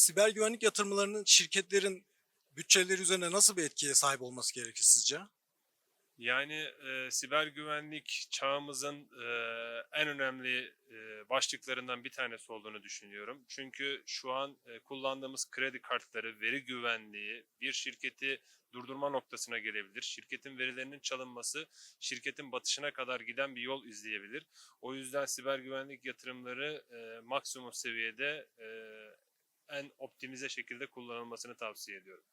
siber güvenlik yatırımlarının şirketlerin bütçeleri üzerine nasıl bir etkiye sahip olması gerekir sizce? Yani e, siber güvenlik çağımızın e, en önemli e, başlıklarından bir tanesi olduğunu düşünüyorum. Çünkü şu an e, kullandığımız kredi kartları, veri güvenliği bir şirketi durdurma noktasına gelebilir. Şirketin verilerinin çalınması şirketin batışına kadar giden bir yol izleyebilir. O yüzden siber güvenlik yatırımları e, maksimum seviyede e, en optimize şekilde kullanılmasını tavsiye ediyorum.